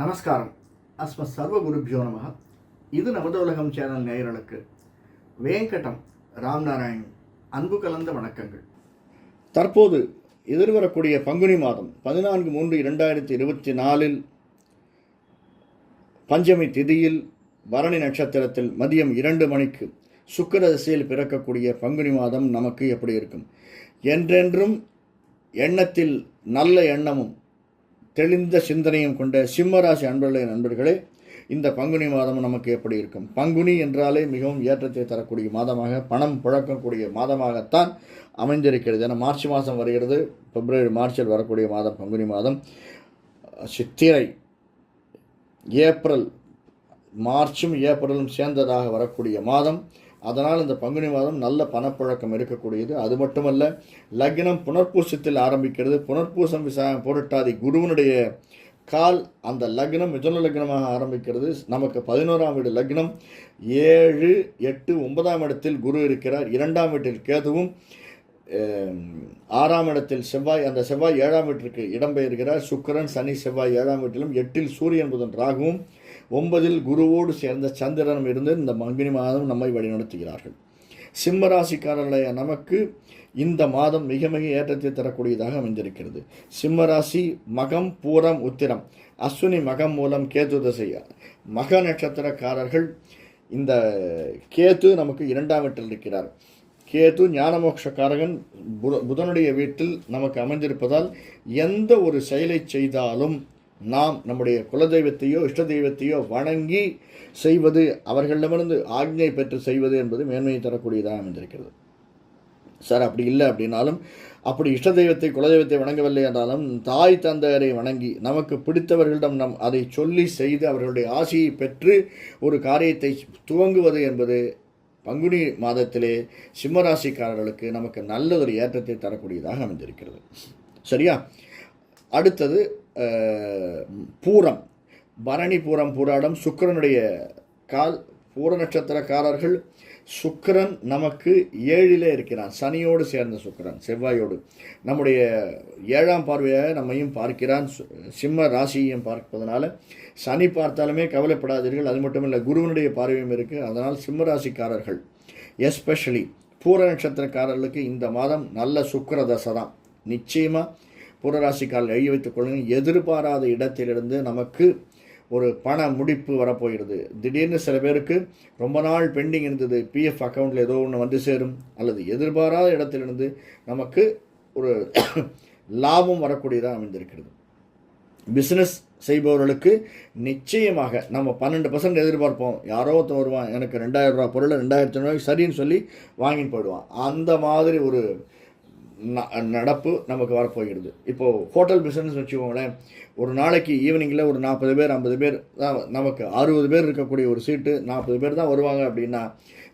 நமஸ்காரம். அஸ்ம சர்வ குருபியோ நமக இது நமது உலகம் சேனல் நேயர்களுக்கு வேங்கடம் ராம்நாராயண் அன்பு கலந்த வணக்கங்கள். தற்போது எதிர்வரக்கூடிய பங்குனி மாதம் பதினான்கு மூன்று இரண்டாயிரத்தி இருபத்தி நாலில் பஞ்சமி திதியில் பரணி நட்சத்திரத்தில் மதியம் இரண்டு மணிக்கு சுக்கர திசையில் பிறக்கக்கூடிய பங்குனி மாதம் நமக்கு எப்படி இருக்கும்? என்றென்றும் எண்ணத்தில் நல்ல எண்ணமும் தெளிந்த சிந்தனையும் கொண்ட சிம்மராசி அன்பர்களே நண்பர்களே இந்த பங்குனி மாதம் நமக்கு எப்படி இருக்கும்? பங்குனி என்றாலே மிகவும் ஏற்றத்தை தரக்கூடிய மாதமாக பணம் புழக்கக்கூடிய மாதமாகத்தான் அமைந்திருக்கிறது. ஏன்னா மார்ச் மாதம் வருகிறது. பிப்ரவரி மார்ச்சில் வரக்கூடிய மாதம் பங்குனி மாதம். சித்திரை ஏப்ரல் மார்ச்சும் ஏப்ரலும் சேர்ந்ததாக வரக்கூடிய மாதம். அதனால் இந்த பங்குனி மாதம் நல்ல பணப்புழக்கம் இருக்கக்கூடியது. அது மட்டுமல்ல லக்னம் புனர்பூசத்தில் ஆரம்பிக்கிறது. புனர்பூசம் விசாயம் பொருட்டாதி குருவனுடைய கால் அந்த லக்னம் மிதுன லக்னமாக ஆரம்பிக்கிறது. நமக்கு பதினோராம் வீடு லக்னம். ஏழு எட்டு ஒன்பதாம் இடத்தில் குரு இருக்கிறார். இரண்டாம் வீட்டில் கேதுவும் ஆறாம் இடத்தில் செவ்வாய் அந்த செவ்வாய் ஏழாம் வீட்டிற்கு இடம்பெயர்கிறார். சுக்கிரன் சனி செவ்வாய் ஏழாம் வீட்டிலும் எட்டில் சூரியன் புதன் ராகுவும் ஒன்பதில் குருவோடு சேர்ந்த சந்திரனும் இருந்து இந்த மங்கினி மாதம் நம்மை வழிநடத்துகிறார்கள். சிம்மராசிக்காரர்களைய நமக்கு இந்த மாதம் மிக மிக ஏற்றத்தை தரக்கூடியதாக அமைந்திருக்கிறது. சிம்மராசி மகம் பூரம் உத்திரம். அஸ்வினி மகம் மூலம் கேது தசை. மக நட்சத்திரக்காரர்கள் இந்த கேது நமக்கு இரண்டாம் வீட்டில் இருக்கிறார். கேது ஞானமோக்ஷக்காரகன் புத புதனுடைய வீட்டில் நமக்கு அமைந்திருப்பதால் எந்த ஒரு செயலை செய்தாலும் நாம் நம்முடைய குலதெய்வத்தையோ இஷ்ட தெய்வத்தையோ வணங்கி செய்வது அவர்களிடமிருந்து ஆக்ஞை பெற்று செய்வது என்பது மேன்மையை தரக்கூடியதாக அமைந்திருக்கிறது. சார் அப்படி இல்லை அப்படின்னாலும் அப்படி இஷ்ட தெய்வத்தை குலதெய்வத்தை வணங்கவில்லை என்றாலும் தாய் தந்தையரை வணங்கி நமக்கு பிடித்தவர்களிடம் நம் அதை சொல்லி செய்து அவர்களுடைய ஆசையை பெற்று ஒரு காரியத்தை துவங்குவது என்பது பங்குனி மாதத்திலே சிம்மராசிக்காரர்களுக்கு நமக்கு நல்ல ஒரு ஏற்றத்தை தரக்கூடியதாக அமைந்திருக்கிறது. சரியா? அடுத்தது பூரம். பரணி பூரம் பூராடம் சுக்கிரனுடைய கால் பூர நட்சத்திரக்காரர்கள் சுக்கரன் நமக்கு ஏழிலே இருக்கிறான். சனியோடு சேர்ந்த சுக்கரன் செவ்வாயோடு. நம்முடைய ஏழாம் பார்வையாக நம்மையும் பார்க்கிறான். சிம்ம ராசியையும் பார்ப்பதனால சனி பார்த்தாலுமே கவலைப்படாதீர்கள். அது மட்டும் இல்லை குருவனுடைய பார்வையும் இருக்குது அதனால் சிம்ம ராசிக்காரர்கள் எஸ்பெஷலி பூர நட்சத்திரக்காரர்களுக்கு இந்த மாதம் நல்ல சுக்கர தசை தான். நிச்சயமாக பூரராசிக்கால் எழுதி வைத்துக் கொள்ளுங்கள். எதிர்பாராத இடத்திலிருந்து நமக்கு ஒரு பண முடிப்பு வரப்போகிறது. திடீர்னு சில பேருக்கு ரொம்ப நாள் பெண்டிங் இருந்தது. பிஎஃப் அக்கௌண்ட்டில் ஏதோ ஒன்று வந்து சேரும். அல்லது எதிர்பாராத இடத்திலிருந்து நமக்கு ஒரு லாபம் வரக்கூடியதாக அமைந்திருக்கிறது. பிஸ்னஸ் செய்பவர்களுக்கு நிச்சயமாக நம்ம பன்னெண்டு பர்சன்ட் எதிர்பார்ப்போம். யாரோ ஒருத்தன் வருவான். எனக்கு ரெண்டாயிரம் ரூபா பொருளை ரெண்டாயிரத்தி ரூபாய்க்கு சரின்னு சொல்லி வாங்கிட்டு போயிடுவான். அந்த மாதிரி ஒரு நடப்பு நமக்கு வரப்போகிறது. இப்போது ஹோட்டல் பிஸ்னஸ் வச்சுக்கோங்களேன் ஒரு நாளைக்கு ஈவினிங்கில் ஒரு நாற்பது பேர் ஐம்பது பேர் தான் நமக்கு அறுபது பேர் இருக்கக்கூடிய ஒரு சீட்டு நாற்பது பேர் தான் வருவாங்க அப்படின்னா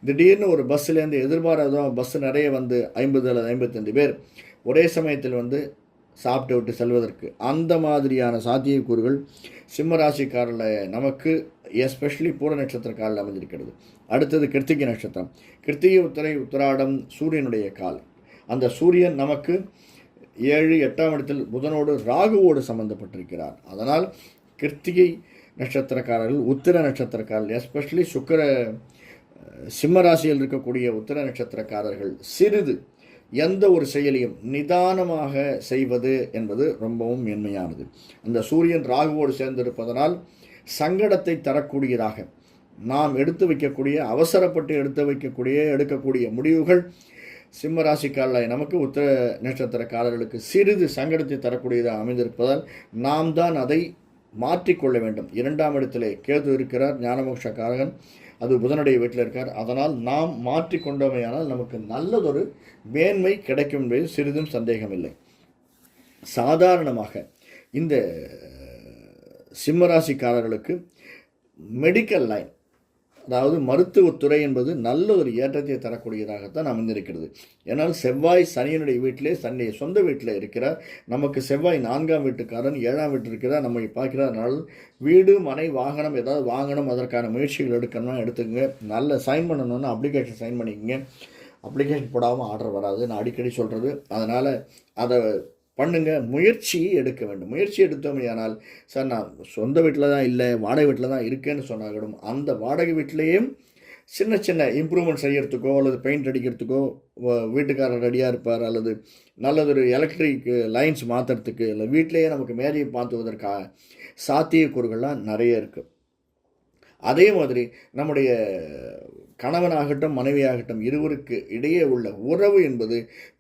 திடீர்னு ஒரு பஸ்ஸுலேருந்து எதிர்பாராத பஸ் நிறைய வந்து ஐம்பது அல்லது ஐம்பத்தஞ்சு பேர் ஒரே சமயத்தில் வந்து சாப்பிட்டு விட்டு செல்வதற்கு அந்த மாதிரியான சாத்தியக்கூறுகள் சிம்மராசிக்காரில் நமக்கு எஸ்பெஷலி பூர நட்சத்திரக்காரில் அமைஞ்சிருக்கிறது அடுத்தது கிருத்திகை நட்சத்திரம். கிருத்திகை உத்தரை உத்தராடம் சூரியனுடைய கால். அந்த சூரியன் நமக்கு ஏழு எட்டாம் இடத்தில் புதனோடு ராகுவோடு சம்பந்தப்பட்டிருக்கிறார். அதனால் கிருத்திகை நட்சத்திரக்காரர்கள் உத்திர நட்சத்திரக்காரர்கள் எஸ்பெஷலி சுக்கிர சிம்ம ராசியில் இருக்கக்கூடிய உத்திர நட்சத்திரக்காரர்கள் சிறிது எந்த ஒரு செயலையும் நிதானமாக செய்வது என்பது ரொம்பவும் மேன்மையானது. அந்த சூரியன் ராகுவோடு சேர்ந்திருப்பதனால் சங்கடத்தை தரக்கூடியதாக நாம் எடுத்து வைக்கக்கூடிய அவசரப்பட்டு எடுத்து வைக்கக்கூடிய எடுக்கக்கூடிய முடிவுகள் சிம்ம ராசிக்காரர்களாய் நமக்கு உத்தர நட்சத்திரக்காரர்களுக்கு சிறிது சங்கடத்தை தரக்கூடியதாக அமைந்திருப்பதால் நாம் தான் அதை மாற்றிக்கொள்ள வேண்டும். இரண்டாம் இடத்திலே கேது இருக்கிறார் ஞானமோட்சக்காரகன். அது புதனுடைய வீட்டில் இருக்கார். அதனால் நாம் மாற்றிக்கொண்டோமையானால் நமக்கு நல்லதொரு மேன்மை கிடைக்கும் என்பது சிறிதும் சந்தேகமில்லை. சாதாரணமாக இந்த சிம்மராசிக்காரர்களுக்கு மெடிக்கல் லைன் அதாவது மருத்துவத்துறை என்பது நல்ல ஒரு ஏற்றத்தை தரக்கூடியதாகத்தான் அமைந்திருக்கிறது. ஏன்னால் செவ்வாய் சனியனுடைய வீட்டிலே தன்னுடைய சொந்த வீட்டில் இருக்கிறார். நமக்கு செவ்வாய் நான்காம் வீட்டுக்காரன் ஏழாம் வீட்டு இருக்கிறார். நம்மை பார்க்கிறார் அதனால் வீடு மனை வாகனம் ஏதாவது வாங்கணும். அதற்கான முயற்சிகள் எடுக்கணும்னா எடுத்துக்கங்க. நல்ல சைன் பண்ணணும்னா அப்ளிகேஷன் சைன் பண்ணிக்கங்க. அப்ளிகேஷன் போடாமல் ஆர்டர் வராது. நான் அடிக்கடி சொல்கிறது அதனால் அதை பண்ணுங்க முயற்சி எடுக்க வேண்டும். முயற்சி எடுத்தோமையானால் சார் நான் சொந்த வீட்டில் தான் இல்லை வாடகை வீட்டில் தான் இருக்கேன்னு சொன்னாலும் அந்த வாடகை வீட்டிலேயும் சின்ன சின்ன இம்ப்ரூவ்மெண்ட் செய்யறதுக்கோ அல்லது பெயிண்ட் அடிக்கிறதுக்கோ வீட்டுக்காரர் ரெடியாக இருப்பார் அல்லது நல்லதொரு எலக்ட்ரிக் லைன்ஸ் மாற்றுறதுக்கு இல்லை வீட்டிலேயே நமக்கு மேலேயே மாற்றுவதற்காக சாத்தியக்கூறுகள்லாம் நிறைய இருக்குது அதே மாதிரி நம்முடைய கணவனாகட்டும் மனைவியாகட்டும் இருவருக்கு இடையே உள்ள உறவு என்பது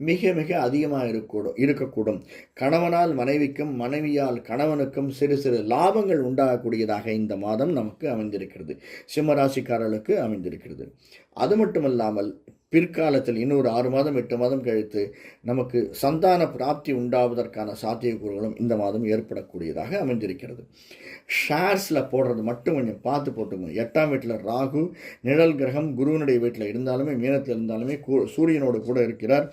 மிக மிக அதிகமாக இருக்கக்கூடும் இருக்கக்கூடும். கணவனால் மனைவிக்கும் மனைவியால் கணவனுக்கும் சிறு சிறு லாபங்கள் உண்டாகக்கூடியதாக இந்த மாதம் நமக்கு அமைந்திருக்கிறது. சிம்மராசிக்காரர்களுக்கு அமைந்திருக்கிறது. அது மட்டுமல்லாமல் பிற்காலத்தில் இன்னொரு ஆறு மாதம் எட்டு மாதம் கழித்து நமக்கு சந்தான பிராப்தி உண்டாவதற்கான சாத்தியக்கூறுகளும் இந்த மாதம் ஏற்படக்கூடியதாக அமைந்திருக்கிறது. ஷேர்ஸில் போடுறது மட்டும் கொஞ்சம் பார்த்து போட்டுக்கணும் எட்டாம் வீட்டில் ராகு நிழல் கிரகம் குருவனுடைய வீட்டில் இருந்தாலுமே மீனத்தில் இருந்தாலுமே சூரியனோடு கூட இருக்கிறார்.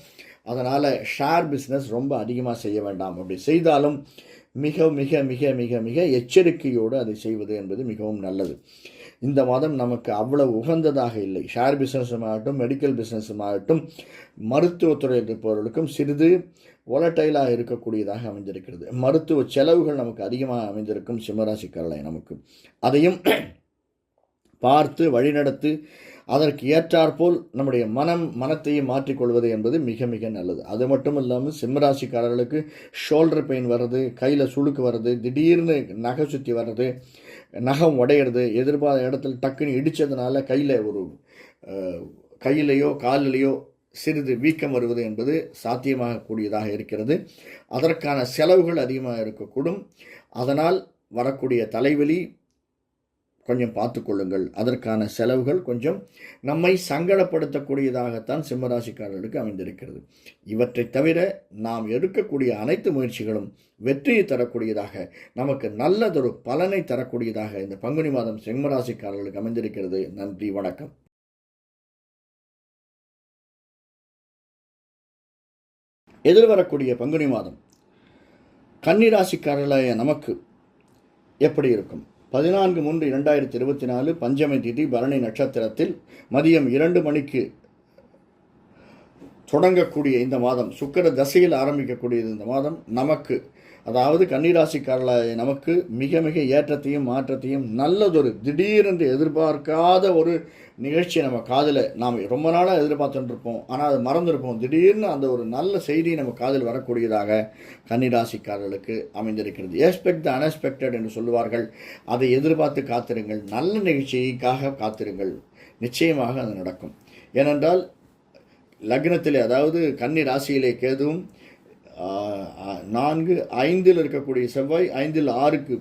அதனால் ஷேர் பிஸ்னஸ் ரொம்ப அதிகமாக செய்ய வேண்டாம். அப்படி செய்தாலும் மிக மிக மிக மிக மிக எச்சரிக்கையோடு அதை செய்வது என்பது மிகவும் நல்லது. இந்த மாதம் நமக்கு அவ்வளவு உகந்ததாக இல்லை. ஷேர் பிஸ்னஸும் ஆகட்டும் மெடிக்கல் பிஸ்னஸும் ஆகட்டும் மருத்துவத்துறை இருப்பவர்களுக்கும் சிறிது ஒலட்டைலாக இருக்கக்கூடியதாக அமைந்திருக்கிறது. மருத்துவ செலவுகள் நமக்கு அதிகமாக அமைந்திருக்கும் சிம்மராசிக்காரலை நமக்கு. அதையும் பார்த்து வழிநடத்து அதற்கு ஏற்றாற்போல் நம்முடைய மனம் மனத்தையும் மாற்றிக்கொள்வது என்பது மிக மிக நல்லது. அது மட்டும் இல்லாமல் சிம்மராசிக்காரர்களுக்கு ஷோல்டர் பெயின் வர்றது கையில் சுழுக்கு வர்றது திடீர்னு நகை சுற்றி வர்றது நகம் உடையிறது எதிர்பாராத இடத்துல டக்குன்னு இடித்ததுனால கையில் ஒரு கையிலையோ கையிலேயோ காலிலேயோ சிறிது வீக்கம் வருவது என்பது சாத்தியமாக கூடியதாக இருக்கிறது. அதற்கான செலவுகள் அதிகமாக இருக்கக்கூடும். அதனால் வரக்கூடிய தலைவலி கொஞ்சம் பார்த்துக்கொள்ளுங்கள். அதற்கான செலவுகள் கொஞ்சம் நம்மை சங்கடப்படுத்தக்கூடியதாகத்தான் சிம்மராசிக்காரர்களுக்கு அமைந்திருக்கிறது. இவற்றை தவிர நாம் எடுக்கக்கூடிய அனைத்து முயற்சிகளும் வெற்றியை தரக்கூடியதாக நமக்கு நல்லதொரு பலனை தரக்கூடியதாக இந்த பங்குனி மாதம் சிம்மராசிக்காரர்களுக்கு அமைந்திருக்கிறது. நன்றி வணக்கம். எதிர்வரக்கூடிய பங்குனி மாதம் கன்னிராசிக்காரர்களாய நமக்கு எப்படி இருக்கும்? பதினான்கு மூன்று இரண்டாயிரத்தி இருபத்தி நாலு பஞ்சமி திதி பரணி நட்சத்திரத்தில் மதியம் இரண்டு மணிக்கு தொடங்கக்கூடிய இந்த மாதம். சுக்கிர தசையில் ஆரம்பிக்கக்கூடியது இந்த மாதம். நமக்கு அதாவது கன்னிராசிக்காரர்களாய நமக்கு மிக மிக ஏற்றத்தையும் மாற்றத்தையும் நல்லதொரு திடீரென்று எதிர்பார்க்காத ஒரு நிகழ்ச்சியை நம்ம காதில் நாம் ரொம்ப நாளாக எதிர்பார்த்துட்டுருப்போம். ஆனால் அது மறந்துருப்போம். திடீர்னு அந்த ஒரு நல்ல செய்தி நம்ம காதில் வரக்கூடியதாக கன்னிராசிக்காரர்களுக்கு அமைந்திருக்கிறது. எக்ஸ்பெக்ட் த அன்எக்ஸ்பெக்டட் என்று சொல்லுவார்கள். அதை எதிர்பார்த்து காத்திருங்கள். நல்ல நிகழ்ச்சிக்காக காத்திருங்கள். நிச்சயமாக அது நடக்கும். ஏனென்றால் லக்னத்திலே அதாவது கன்னி ராசியிலே கேதுவும் நான்கு ஐந்தில் இருக்கக்கூடிய செவ்வாய் ஐந்தில் ஆறுக்கு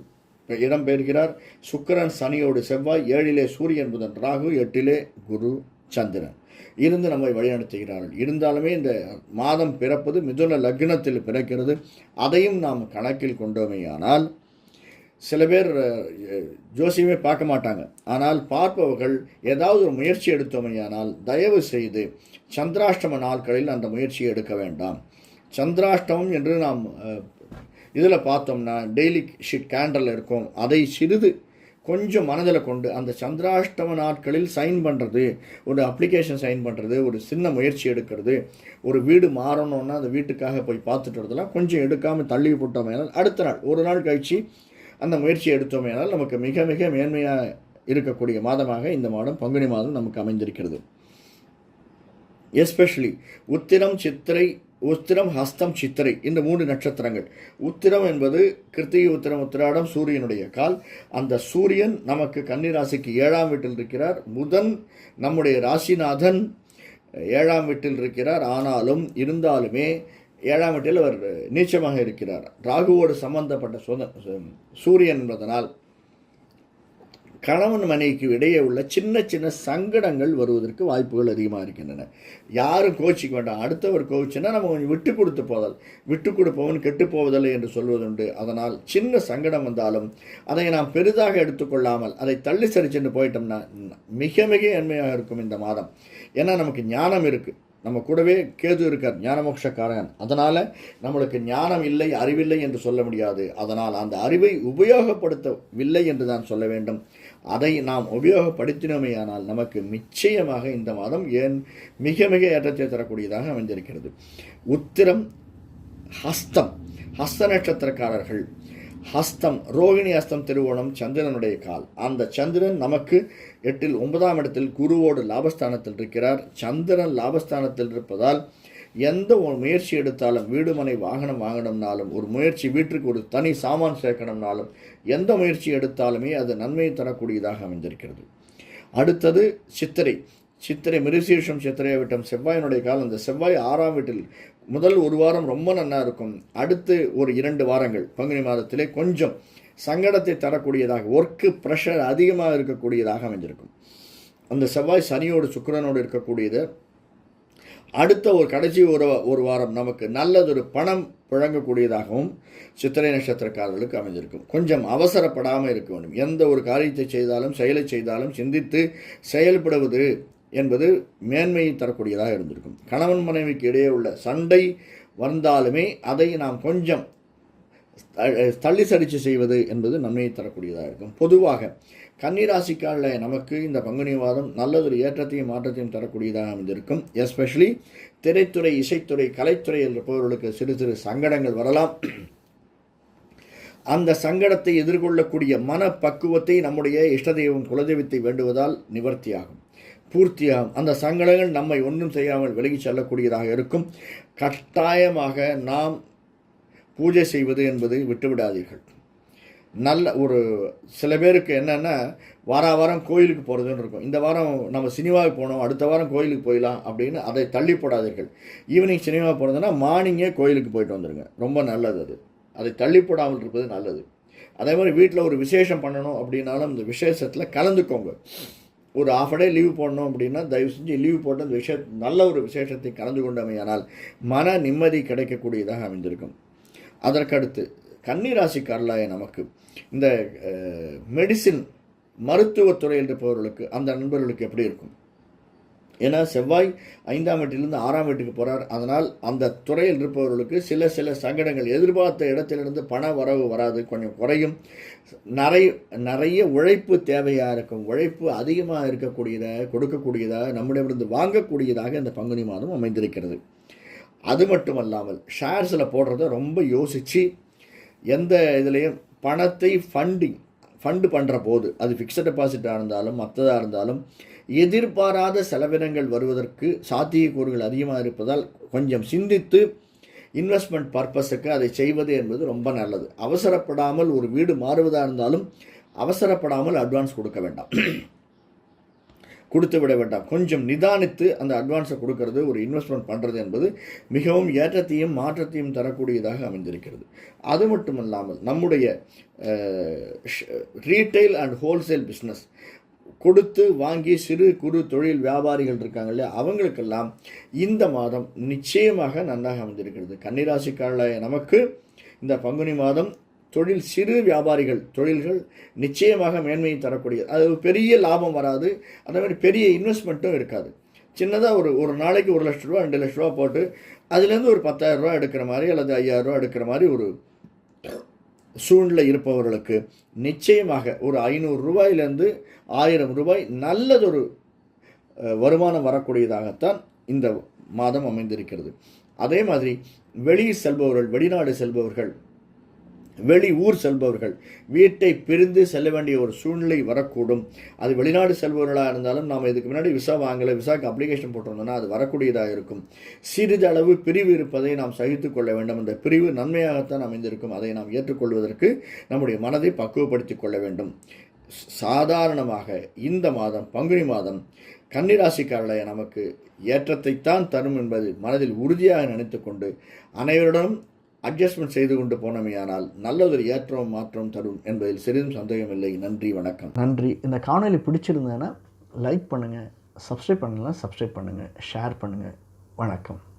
இடம் பெறுகிறார் சுக்கிரன் சனியோடு செவ்வாய் ஏழிலே சூரியன் புதன் ராகு எட்டிலே குரு சந்திரன். இருந்து நம்மை வழிநடத்துகிறார்கள். இருந்தாலுமே இந்த மாதம் பிறப்பது மிதுன லக்னத்தில் பிறக்கிறது. அதையும் நாம் கணக்கில் கொண்டோமேயானால் சில பேர் ஜோசியமே பார்க்க மாட்டாங்க. ஆனால் பார்ப்பவர்கள் ஏதாவது ஒரு முயற்சி எடுத்தோமையானால் தயவு செய்து சந்திராஷ்டம நாட்களில் அந்த முயற்சியை எடுக்க வேண்டாம். சந்திராஷ்டமம் என்று நாம் இதில் பார்த்தோம்னா டெய்லி ஷீட் கேண்டலில் இருக்கும். அதை சிறிது கொஞ்சம் மனதில் கொண்டு அந்த சந்திராஷ்டம நாட்களில் சைன் பண்ணுறது ஒரு அப்ளிகேஷன் சைன் பண்ணுறது ஒரு சின்ன முயற்சி எடுக்கிறது ஒரு வீடு மாறணும்னா அந்த வீட்டுக்காக போய் பார்த்துட்டு வரதெல்லாம் கொஞ்சம் எடுக்காமல் தள்ளி போட்டோமேனால் அடுத்த நாள் ஒரு நாள் கழித்து அந்த முயற்சியை எடுத்தோமேனால் நமக்கு மிக மிக மேன்மையாக இருக்கக்கூடிய மாதமாக இந்த மாதம் பங்குனி மாதம் நமக்கு அமைந்திருக்கிறது. எஸ்பெஷலி உத்திரம் சித்திரை உத்திரம் ஹஸ்தம் சித்திரை இந்த மூன்று நட்சத்திரங்கள். உத்திரம் என்பது கிருத்திகை உத்திரம் உத்திராடம் சூரியனுடைய கால். அந்த சூரியன் நமக்கு கன்னிராசிக்கு ஏழாம் வீட்டில் இருக்கிறார். முதன் நம்முடைய ராசிநாதன் ஏழாம் வீட்டில் இருக்கிறார். ஆனாலும் இருந்தாலுமே ஏழாம் வீட்டில் அவர் நீச்சமாக இருக்கிறார். ராகுவோடு சம்பந்தப்பட்ட சொந்த சூரியன் என்பதனால் கணவன் மனைவிக்கு இடையே உள்ள சின்ன சின்ன சங்கடங்கள் வருவதற்கு வாய்ப்புகள் அதிகமாக இருக்கின்றன. யாரும் கோச்சிக்க வேண்டாம். அடுத்தவர் கோவிச்சுன்னா நம்ம கொஞ்சம் விட்டு கொடுத்து போதல். விட்டு கொடுப்பவன் கெட்டு போவதில்லை என்று சொல்வதுண்டு அதனால் சின்ன சங்கடம் வந்தாலும் அதை நாம் பெரிதாக எடுத்துக்கொள்ளாமல் அதை தள்ளி சரிச்சென்று போயிட்டோம்னா மிக மிக நன்மையாக இருக்கும் இந்த மாதம். ஏன்னா நமக்கு ஞானம் இருக்குது நம்ம கூடவே கேது இருக்கார் ஞானமோட்சக்காரன். அதனால் நம்மளுக்கு ஞானம் இல்லை அறிவில்லை என்று சொல்ல முடியாது. அதனால் அந்த அறிவை உபயோகப்படுத்தவில்லை என்று தான் சொல்ல வேண்டும். அதை நாம் உபயோகப்படுத்தினோமேயானால் நமக்கு நிச்சயமாக இந்த மாதம் ஏன் மிக மிக ஏற்றத்தை தரக்கூடியதாக அமைந்திருக்கிறது. உத்திரம் ஹஸ்தம் ஹஸ்த நட்சத்திரக்காரர்கள். ஹஸ்தம் ரோகிணி ஹஸ்தம் திருவோணம் சந்திரனுடைய கால். அந்த சந்திரன் நமக்கு எட்டில் ஒன்பதாம் இடத்தில் குருவோடு லாபஸ்தானத்தில் இருக்கிறார். சந்திரன் லாபஸ்தானத்தில் இருப்பதால் எந்த ஒரு முயற்சி எடுத்தாலும் வீடு மனை வாகனம் வாங்கணும்னாலும் ஒரு முயற்சி வீட்டுக்கு ஒரு தனி சாமான் சேர்க்கணும்னாலும் எந்த முயற்சி எடுத்தாலுமே அது நன்மையை தரக்கூடியதாக அமைந்திருக்கிறது. அடுத்தது சித்திரை. சித்திரை மிருசீஷம் சித்திரையை விட்டம் செவ்வாயினுடைய காலம் இந்த செவ்வாய் ஆறாம் வீட்டில் முதல் ஒரு வாரம் ரொம்ப நன்னா இருக்கும். அடுத்து ஒரு இரண்டு வாரங்கள் பங்குனி மாதத்திலே கொஞ்சம் சங்கடத்தை தரக்கூடியதாக ஒர்க்கு ப்ரெஷர் அதிகமாக இருக்கக்கூடியதாக அமைஞ்சிருக்கும் அந்த செவ்வாய் சனியோடு சுக்கரனோடு இருக்கக்கூடியது அடுத்த ஒரு கடைசி ஒரு ஒரு வாரம் நமக்கு நல்லதொரு பணம் புழங்கக்கூடியதாகவும் சித்திரை நட்சத்திரக்காரர்களுக்கு அமைஞ்சிருக்கும். கொஞ்சம் அவசரப்படாமல் இருக்க வேண்டும். எந்த ஒரு காரியத்தை செய்தாலும் செயலை செய்தாலும் சிந்தித்து செயல்படுவது என்பது மேன்மையை தரக்கூடியதாக இருந்திருக்கும். கணவன் மனைவிக்கு இடையே உள்ள சண்டை வந்தாலுமே அதை நாம் கொஞ்சம் தள்ளி சடிச்சு செய்வது என்பது நன்மையை தரக்கூடியதாக இருக்கும். பொதுவாக கன்னிராசிக்காரில் நமக்கு இந்த பங்குனி மாதம் நல்லதொரு ஏற்றத்தையும் மாற்றத்தையும் தரக்கூடியதாக அமைந்திருக்கும். எஸ்பெஷலி திரைத்துறை இசைத்துறை கலைத்துறை இருப்பவர்களுக்கு சிறு சிறு சங்கடங்கள் வரலாம். அந்த சங்கடத்தை எதிர்கொள்ளக்கூடிய மனப்பக்குவத்தை நம்முடைய இஷ்டதெய்வம் குலதெய்வத்தை வேண்டுவதால் நிவர்த்தியாகும். பூர்த்தியாகும். அந்த சங்கடங்கள் நம்மை ஒன்றும் செய்யாமல் விலகி செல்லக்கூடியதாக இருக்கும். கட்டாயமாக நாம் பூஜை செய்வது என்பதை விட்டுவிடாதீர்கள். நல்ல ஒரு சில பேருக்கு என்னென்னா வார வாரம் கோயிலுக்கு போகிறதுன்னு இருக்கும். இந்த வாரம் நம்ம சினிமாவுக்கு போனோம் அடுத்த வாரம் கோயிலுக்கு போயிடலாம் அப்படின்னு அதை தள்ளி போடாதீர்கள். ஈவினிங் சினிமா போகிறதுனா மார்னிங்கே கோயிலுக்கு போயிட்டு வந்துடுங்க ரொம்ப நல்லது அது. அதை தள்ளி போடாமல் இருப்பது நல்லது. அதே மாதிரி வீட்டில் ஒரு விசேஷம் பண்ணணும் அப்படின்னாலும் இந்த விசேஷத்தில் கலந்துக்கோங்க. ஒரு ஆஃப் டே லீவ் போடணும் அப்படின்னா தயவு செஞ்சு லீவ் போட்டு அந்த விஷய நல்ல ஒரு விசேஷத்தை கலந்து கொண்டமையானால் மன நிம்மதி கிடைக்கக்கூடியதாக அமைந்திருக்கும். அதற்கடுத்து கன்னிராசிக்காரலாய நமக்கு இந்த மெடிசின் மருத்துவத்துறையில் இருப்பவர்களுக்கு அந்த நண்பர்களுக்கு எப்படி இருக்கும்? ஏன்னா செவ்வாய் ஐந்தாம் வீட்டிலிருந்து ஆறாம் வீட்டுக்கு போகிறார் அதனால் அந்த துறையில் இருப்பவர்களுக்கு சில சில சங்கடங்கள் எதிர்பார்த்த இடத்திலிருந்து பண வரவு வராது கொஞ்சம் குறையும். நிறைய நிறைய உழைப்பு தேவையாக இருக்கும். உழைப்பு அதிகமாக இருக்கக்கூடியதாக கொடுக்கக்கூடியதாக நம்மிடமிருந்து வாங்கக்கூடியதாக இந்த பங்குனி மாதம் அமைந்திருக்கிறது. அது மட்டுமல்லாமல் ஷேர்ஸில் போடுறத ரொம்ப யோசித்து எந்த இதுலேயும் பணத்தை ஃபண்டிங் ஃபண்டு பண்ணுற போது அது ஃபிக்ஸட் டெபாசிட்டாக இருந்தாலும் மற்றதாக இருந்தாலும் எதிர்பாராத செலவினங்கள் வருவதற்கு சாத்தியக்கூறுகள் அதிகமாக இருப்பதால் கொஞ்சம் சிந்தித்து இன்வெஸ்ட்மெண்ட் பர்பஸுக்கு அதை செய்வது என்பது ரொம்ப நல்லது. அவசரப்படாமல் ஒரு வீடு மாறுவதாக இருந்தாலும் அவசரப்படாமல் அட்வான்ஸ் கொடுக்க வேண்டாம். கொடுத்து விட வேண்டாம். கொஞ்சம் நிதானித்து அந்த அட்வான்ஸை கொடுக்கறது ஒரு இன்வெஸ்ட்மெண்ட் பண்ணுறது என்பது மிகவும் ஏற்றத்தையும் மாற்றத்தையும் தரக்கூடியதாக அமைந்திருக்கிறது. அது மட்டும் இல்லாமல் நம்முடைய ரீட்டைல் அண்ட் ஹோல்சேல் பிஸ்னஸ் கொடுத்து வாங்கி சிறு குறு தொழில் வியாபாரிகள் இருக்காங்க இல்லையா? அவங்களுக்கெல்லாம் இந்த மாதம் நிச்சயமாக நன்றாக அமைந்திருக்கிறது. கன்னிராசிக்காரர்களாய நமக்கு இந்த பங்குனி மாதம் தொழில் சிறு வியாபாரிகள் தொழில்கள் நிச்சயமாக மேன்மையை தரக்கூடியது. அது பெரிய லாபம் வராது. அதே மாதிரி பெரிய இன்வெஸ்ட்மெண்ட்டும் இருக்காது. சின்னதாக ஒரு ஒரு நாளைக்கு ஒரு லட்ச ரூபா ரெண்டு லட்ச ரூபா போட்டு அதுலேருந்து ஒரு பத்தாயிரம் ரூபா எடுக்கிற மாதிரி அல்லது ஐயாயிரம் ரூபா எடுக்கிற மாதிரி ஒரு சூழ்நிலை இருப்பவர்களுக்கு நிச்சயமாக ஒரு ஐநூறு ரூபாயிலேருந்து ஆயிரம் ரூபாய் நல்லதொரு வருமானம் வரக்கூடியதாகத்தான் இந்த மாதம் அமைந்திருக்கிறது. அதே மாதிரி வெளியே செல்பவர்கள் வெளிநாடு செல்பவர்கள் வெளி ஊர் செல்பவர்கள். வீட்டை பிரிந்து செல்ல வேண்டிய ஒரு சூழ்நிலை வரக்கூடும். அது வெளிநாடு செல்பவர்களாக இருந்தாலும் நாம் இதுக்கு முன்னாடி விசா வாங்கலை விசாக்கு அப்ளிகேஷன் போட்டிருந்தோம்னா அது வரக்கூடியதாக இருக்கும். சிறிதளவு பிரிவு இருப்பதை நாம் சகித்து கொள்ள வேண்டும். அந்த பிரிவு நன்மையாகத்தான் அமைந்திருக்கும். அதை நாம் ஏற்றுக்கொள்வதற்கு நம்முடைய மனதை பக்குவப்படுத்திக் கொள்ள வேண்டும். சாதாரணமாக இந்த மாதம் பங்குனி மாதம் கன்னிராசிக்காரர்களைய நமக்கு ஏற்றத்தைத்தான் தரும் என்பது மனதில் உறுதியாக நினைத்துக்கொண்டு அனைவருடனும் அட்ஜஸ்ட்மெண்ட் செய்து கொண்டு போனமையானால் நல்லதொரு ஏற்றம் மாற்றம் தரும் என்பதில் சிறிதும் சந்தேகமில்லை. நன்றி வணக்கம். நன்றி. இந்த காணொளி பிடிச்சிருந்ததுன்னா லைக் பண்ணுங்கள் சப்ஸ்கிரைப் பண்ணலாம் சப்ஸ்கிரைப் பண்ணுங்கள் ஷேர் பண்ணுங்கள் வணக்கம்.